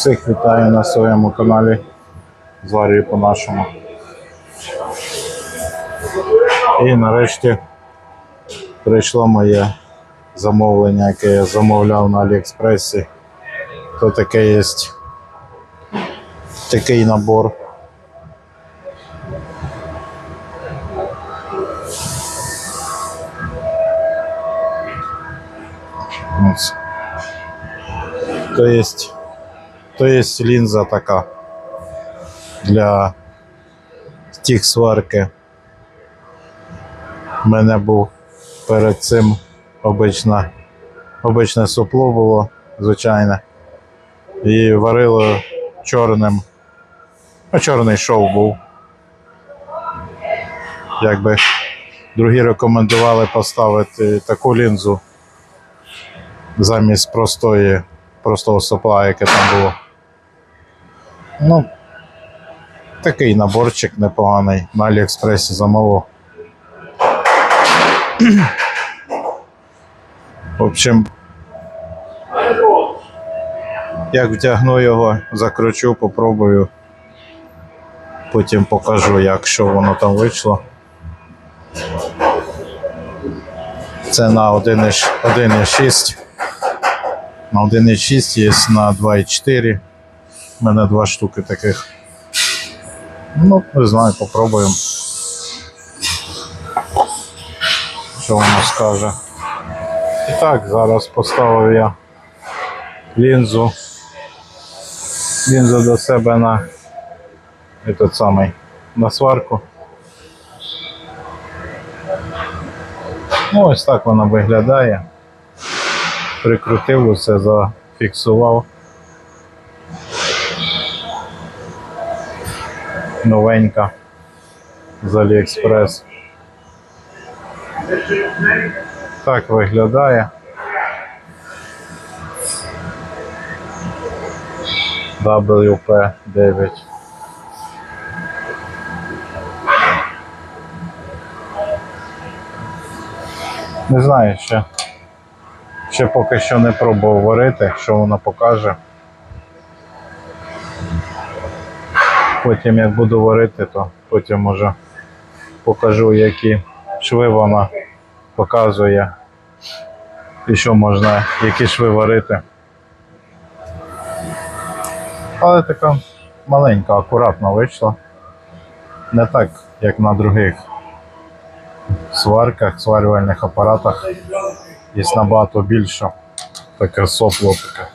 Всіх вітаю на своєму каналі Зварюю по-нашому. І нарешті прийшло моє замовлення, яке я замовляв на Аліекспресі. То таке є такий набор. То есть, то есть лінза така для тих сварки. У мене був перед цим обична, обичне супло було, звичайне. І варило чорним. Ну, чорний шов був. Якби другі рекомендували поставити таку лінзу замість простої, простого сопла, яке там було. Ну, такий наборчик непоганий. На Аліекспресі замовив. В общем, як вдягну його, закручу, попробую. Потім покажу, як що воно там вийшло. Це на 1,6. 1,6. На 1,6 є на 2,4. У мене два штуки таких. Ну, не знаю, попробуємо. Що воно скаже. І так, зараз поставив я лінзу. Лінзу до себе на этот самий на сварку. Ну, ось так вона виглядає прикрутив усе, зафіксував. Новенька з Аліекспрес. Так виглядає. WP9. Не знаю ще. Ще поки що не пробував варити, що воно покаже. Потім як буду варити, то потім може покажу, які шви вона показує. І що можна, які шви варити. Але така маленька, акуратна вийшла. Не так, як на других сварках, сварювальних апаратах. Є набагато більше. Таке сопло таке.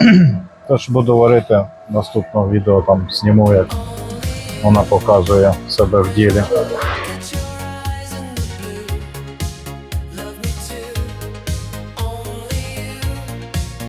Тож буду варити в наступному відео там зніму, як вона показує себе в ділі.